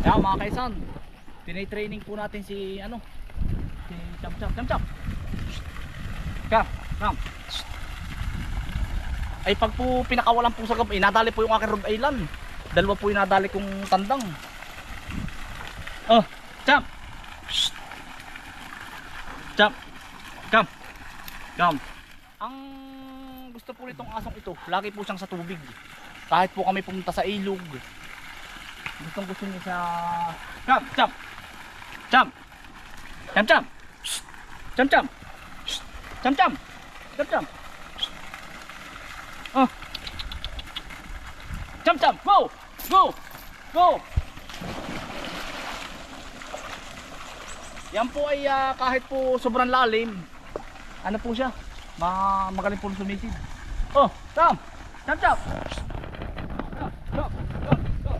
Kaya mga kaisan, tinitraining po natin si ano, si Cham Cham, Cham Cham. Kam, kam. Ay pag po pinakawalan po sa gabi, nadali po yung aking Rhode Island. Dalawa po yung nadali kong tandang. Oh, Cham. Cham. Kam. Kam. Ang gusto po nitong asong ito, lagi po siyang sa tubig. Kahit po kami pumunta sa ilog, gustong gusto niya sa. Cham, cham. Shh. Cham, cham. Shh. Cham, cham. Cham, cham. Shh. Oh. Cham, cham. Go. Go. Go. Yan po ay ah, kahit po sobrang lalim, ano po siya? Ma magaling po sumisid. Oh, cham. Cham, cham. Shh. Cham, cham, cham, cham.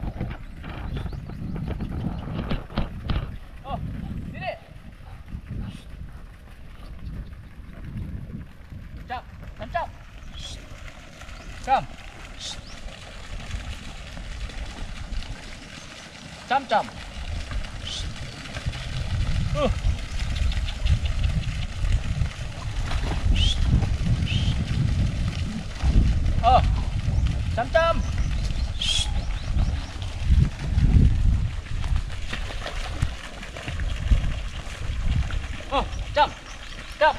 Oh, dili. Chap, chap, chap. Cham. Cham, cham. Uh. Oh, cham, cham. Oh, cham, cham.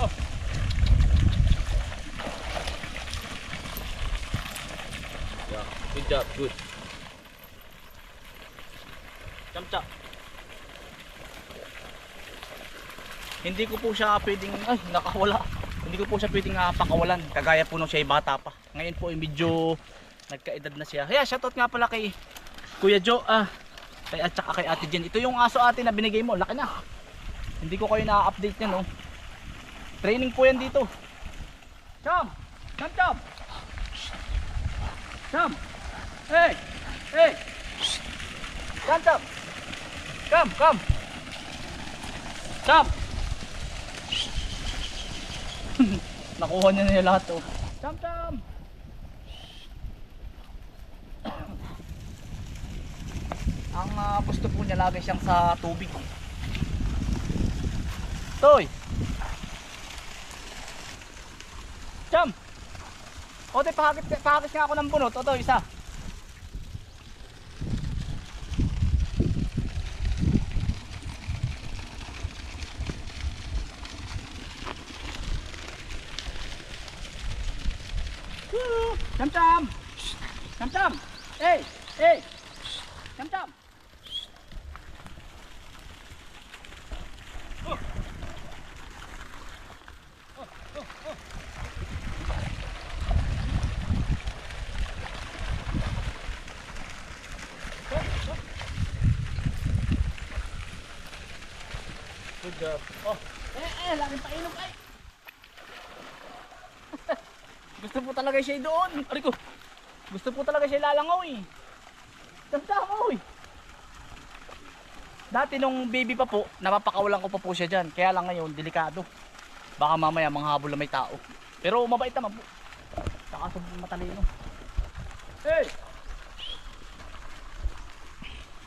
Oh. Yeah, good job, good. Cham, cham. Hindi ko po siya pwedeng, ay, nakawala. Hindi ko po siya pwedeng uh, pakawalan. Kagaya po nung siya ay bata pa. Ngayon po ay medyo nagkaedad na siya. Kaya shoutout nga pala kay Kuya Joe, ah, kay at saka kay Ate Jen. Ito yung aso ate na binigay mo, laki na. Hindi ko kayo na-update niya, no. Training po yan dito. Cham! Cham, cham! Cham! Hey! Hey! Cham, cham! Come, come! Cham! Nakuha niya na yung lahat, oh. Cham, cham! Ang ah, gusto po niya lagi siyang sa tubig. Toy! Cham! O, te, pahagis, pahagis nga ako ng bunot. O, to, isa. Woo! Cham, cham! Cham, cham! Hey! Hey! Cham, cham! Good job. Oh, eh, eh, laking painom ay. Gusto po talaga siya doon. Ari ko. Gusto po talaga siya lalangaw eh. Eh. Dati nung baby pa po, napapakawalan ko pa po siya dyan. Kaya lang ngayon, delikado. Baka mamaya manghabol na may tao. Pero mabait naman po. Saka matalino. Hey!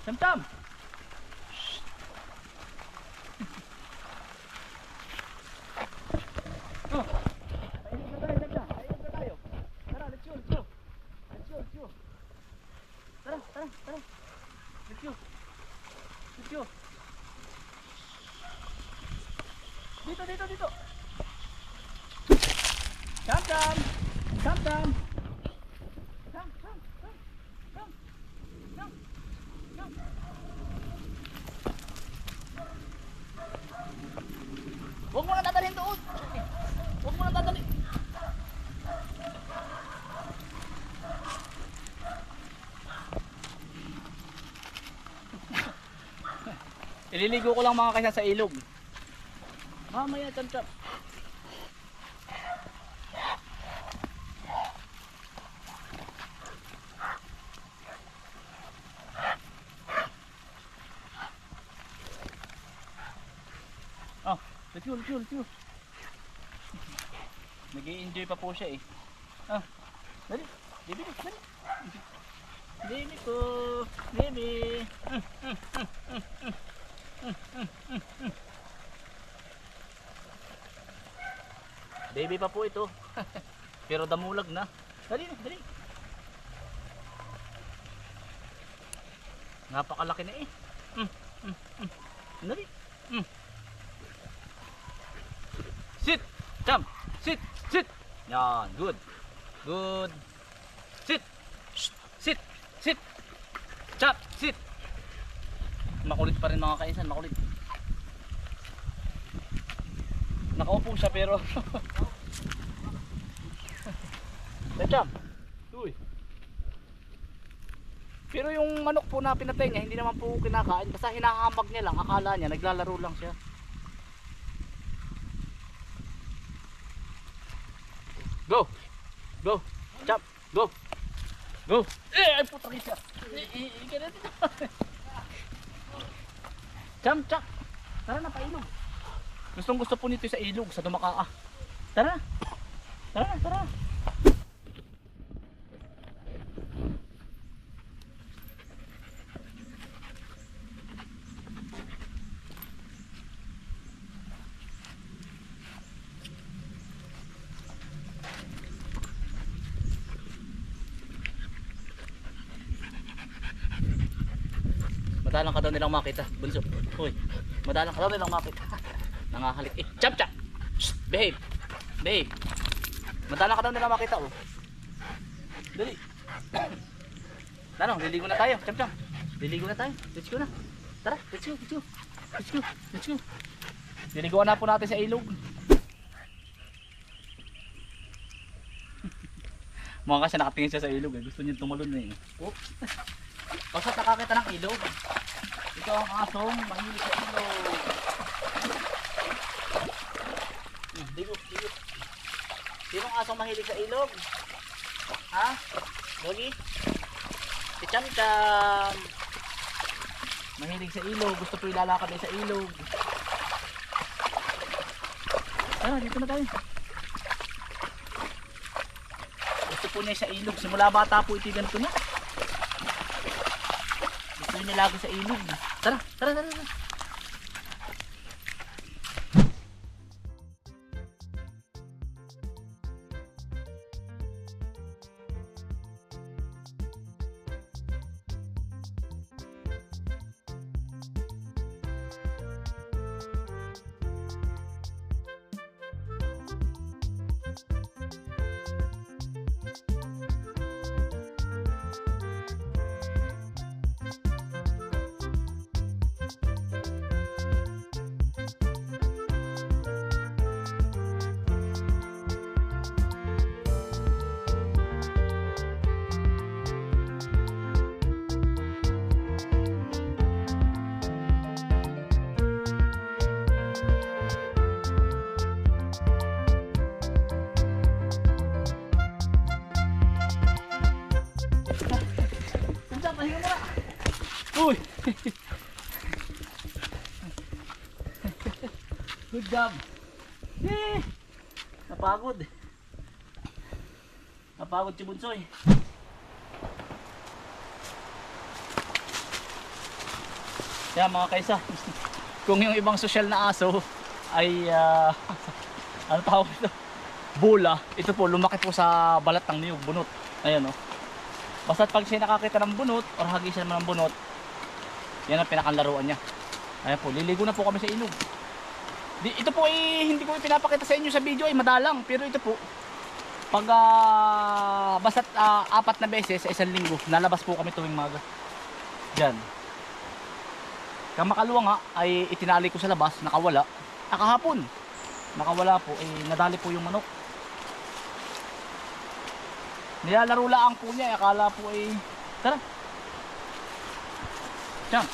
Tam-tam! Oh. Painit na tayo, Tam-tam. Painit na tayo. Tara, let's go, let's go. Let's go, let's go. Tara, tara, tara. Let's go. Let's go. Dito, dito, dito. Tam, tam. Tam, tam. Tam, tam, tam. Tam. Tam. Tam. Huwag mo na dadalhin doon. Huwag mo na dadalhin. Ililigo ko lang mga kaysa sa ilog. Mamaya, cham. Oh, let's go, let's go, let's go. nag enjoy pa po siya eh. Ah, dali. Baby, dali. Baby ko. Baby. Baby pa po ito. Pero damulag na. Dali na, dali. Napakalaki na eh. Mm, mm, mm. Dali. Mm. Sit! Jump! Sit! Sit! Yan, good. Good. Sit! Shh. Sit! Sit! Chop! Sit! Makulit pa rin mga kaisan, makulit. Nakaupo siya pero Chop! Uy! Pero yung manok po na pinatay niya, hindi naman po kinakain. Basta hinahamag niya lang, akala niya, naglalaro lang siya. Go! Go! Chop! Go! Go! Eh! Ay puta kita! Eh! Eh! Eh! Cham! Chop! Tara na, pailog! Gustong gusto po nito sa ilog, sa dumakaa. Tara! Tara! Tara! Daw nilang makita, bunso. Uy, madalang ka daw nilang makita. Nangahalik eh. Chap chap. Shh, behave. Behave. Madalang ka daw nilang makita oh. Dali. Ano, liligo na tayo. Chap chap. Liligo na tayo. Let's go na. Tara, let's go, let's go. Let's go, let's go. Liliguan na po natin sa ilog. Mukha kasi nakatingin siya sa ilog eh. Gusto niya tumalon na eh. Oh. Basta nakakita ng ilog. Ito ang asong mahilig sa ilog. Hmm, Digo, digo. Sino ang asong mahilig sa ilog? Ha? Gogi? Si Cham Cham. Mahilig sa ilog. Gusto po ilalakad sa ilog. Tara, dito na tayo. Gusto po niya sa ilog. Simula bata po ito ganito na. Niya lagi sa ilog. Tara, tara, tara. tara. Good job. Eh, napagod. Napagod si Bunsoy. Kaya mga kaisa, kung yung ibang social na aso ay ah, ano tawag ito? Bula. Ito po, lumaki po sa balat ng niyog, bunot. Ayan o. Basta pag siya nakakita ng bunot or hagi siya naman ng bunot, yan ang pinakalaruan niya. Ayan po, liligo na po kami sa ilog. Di, ito po ay hindi ko pinapakita sa inyo sa video ay madalang. Pero ito po, pag uh, basta apat na beses sa isang linggo, nalabas po kami tuwing maga. Diyan. Kamakaluwa nga ay itinali ko sa labas, nakawala. Nakahapon, nakawala po, eh nadali po yung manok. Nilalaro lang po niya, eh, akala po ay tara. Diyan. Oh, go. Saan ka kayo dito? Uy, ini. Yung bulot mo.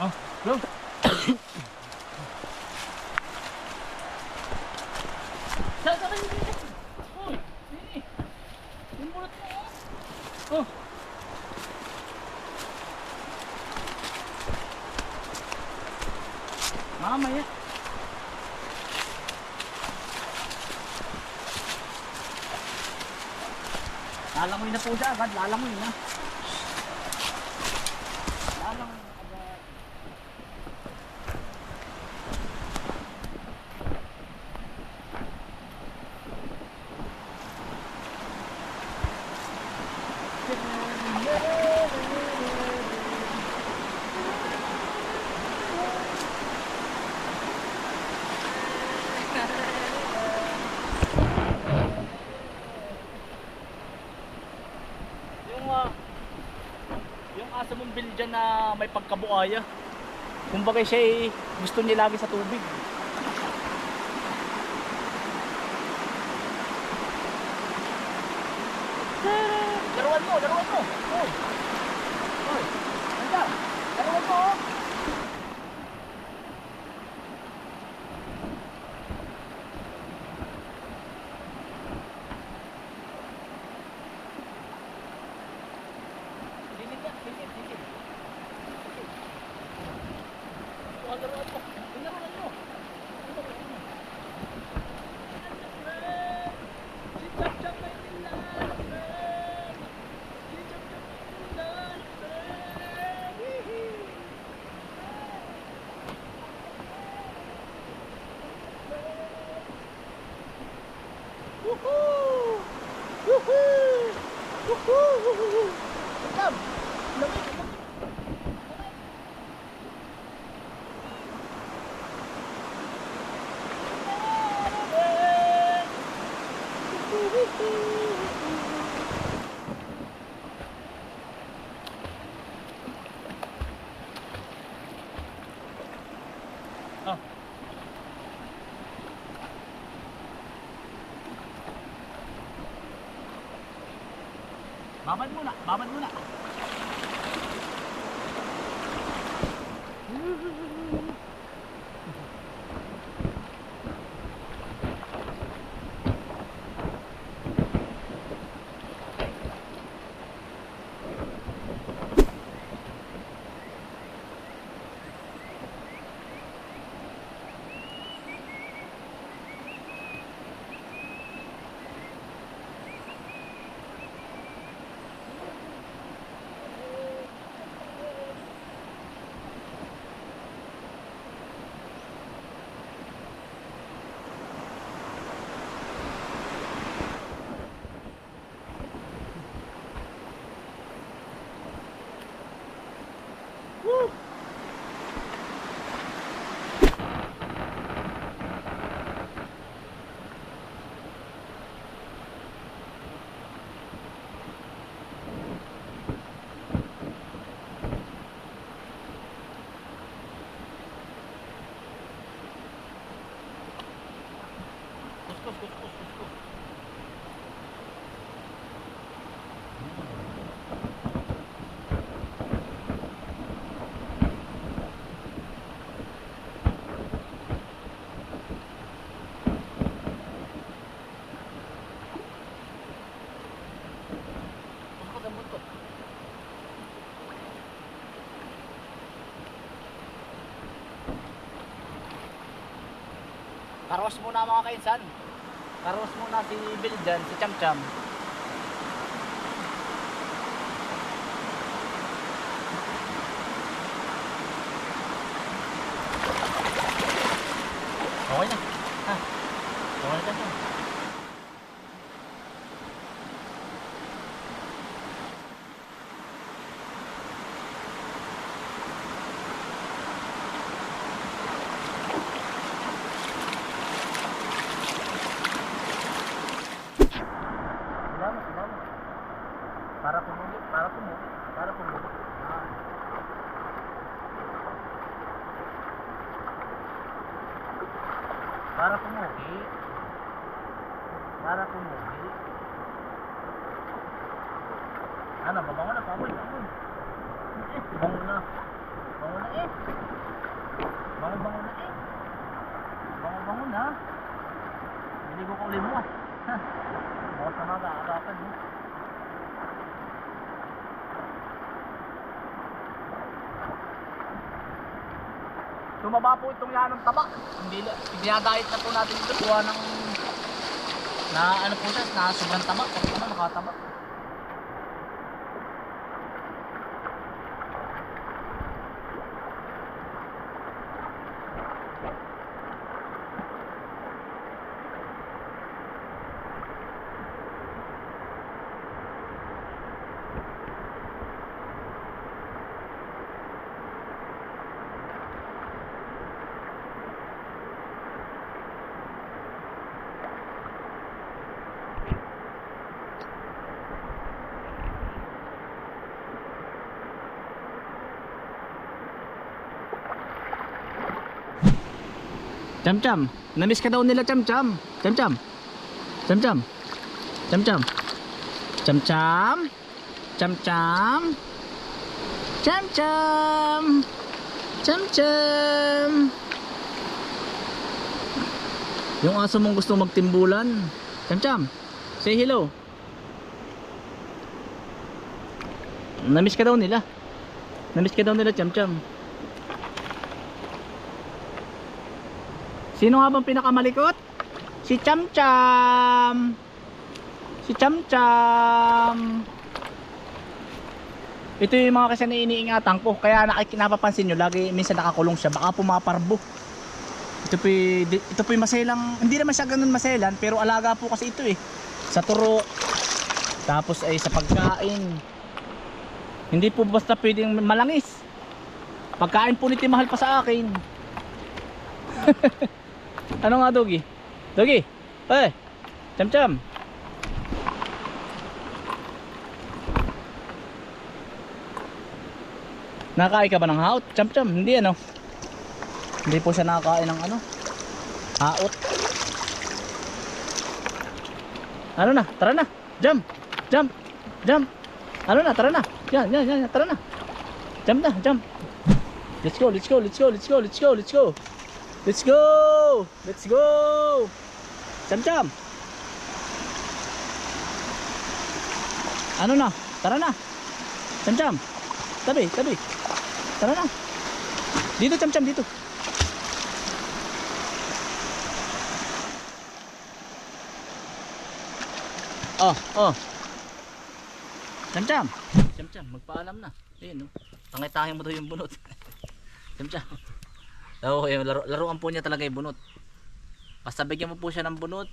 oh. Oh. Mamaya. Lalangoy na po siya agad, lalangoy na. Lalangoy na agad. Yung ah, yung asa mong Belgian na may pagkabuaya. Kumbaga siya ay gusto niya lagi sa tubig. Laruan mo, laruan mo. Hoy. Hoy. Anda. Laruan mo. oh. Silid yan, silid, silid. Oh, laruan mo. Yung laruan mo. Yung laruan mo. Si Chap Chap ay nilalapit. Si Chap Chap ay nilalapit. Hihi. Woohoo! Woohoo! Woohoo! Chap, lamig, lamig. Oh. Babad muna, babad muna. Karwas muna mga kainsan. Karwas muna si Biljan, si Cham Cham. Okay na. Ha? Okay na dyan. Salamat, salamat. Para pumulit, para pumulit, para. Ah. Para pumuhi. Para pumuhi. Ano, mabango na, pamoy, pamoy. Eh, bango na. Bango na eh. Bango, bango na eh. Bango, bango na. Niligo ko ulit mo. Bawas na mga kaagapan mo. Tumaba po itong yanong taba. Hindi dinadayet na po natin ito. Kuha ng na ano po siya, na sobrang taba. Kung ano, nakataba. Cham cham. Namiss ka daw nila cham cham. Cham cham. Cham cham. Cham cham. Cham cham. Cham cham. Cham cham. Cham cham. Yung aso mong gusto magtimbulan. Cham cham. Say hello. Namiss ka daw nila. Namiss ka daw nila cham cham. Sino nga bang pinakamalikot? Si Cham Cham. Si Cham Cham. Ito yung mga kasi iniingatan ko. Kaya napapansin nyo, lagi minsan nakakulong siya. Baka pumaparbo. Ito po, ito po yung maselang, hindi naman siya ganun maselan, pero alaga po kasi ito eh. Sa turo, tapos ay sa pagkain. Hindi po basta pwedeng malangis. Pagkain po nito mahal pa sa akin. Ano nga, Dogi? Dogi! Eh! Cham cham! Nakakain ka ba ng haot? Cham cham! Hindi ano? Hindi po siya nakakain ng ano? Haot. Ano na? Tara na! Jump! Jump! Jump! Ano na? Tara na! Yan, yan, yan. Tara na! Jump na! Jump! Let's go! Let's go! Let's go! Let's go! Let's go! Let's go! Let's go! Let's go! Cham cham! Ano na? Tara na! Cham cham! Tabi, tabi! Tara na! Dito cham cham dito! Oh, oh! Cham cham! Cham cham, magpaalam na. Ayun no. Tangay-tangay mo daw yung bunot. cham cham. Oo, yung laro, laruan po niya talaga yung bunot. Basta bigyan mo po siya ng bunot.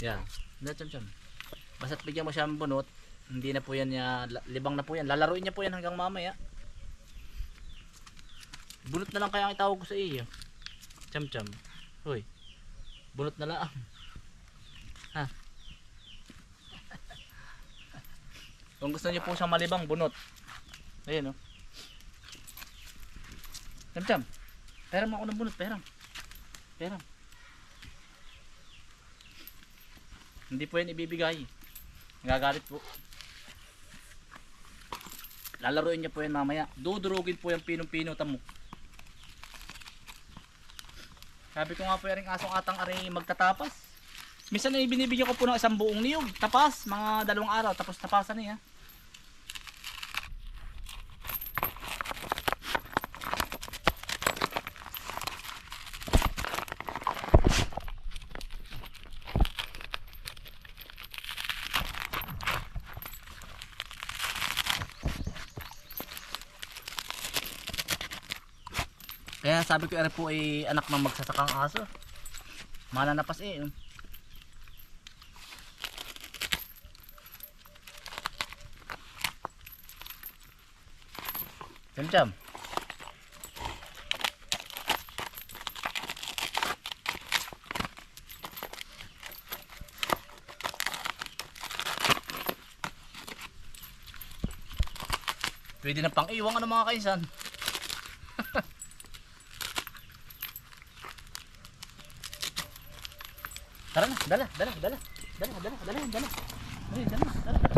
Yan. Hindi, cham cham. Basta bigyan mo siya ng bunot, hindi na po yan niya, libang na po yan. Lalaruin niya po yan hanggang mamaya. Bunot na lang kaya ang itawag ko sa iyo. Cham cham. Hoy. Bunot na lang. Ha. Kung gusto niyo po siyang malibang, bunot. Ayun oh. Cham cham. Peram ako ng bunot, peram. Peram. Hindi po yan ibibigay. Nagagalit po. Lalaruin niya po yan mamaya. Dudurugin po yung pinong-pino tamo. Sabi ko nga po yung asong atang ari magtatapas. Minsan ay binibigyan ko po ng isang buong niyog. Tapas, mga dalawang araw. Tapos tapasan niya. Sabi ko ere po ay anak ng magsasakang aso. Mananapas eh. Jam jam. Pwede na pang iwang ano mga kainsan. Tara na, dala, dala, dala. Dala, dala, dala, dala. Ay, dala, dala.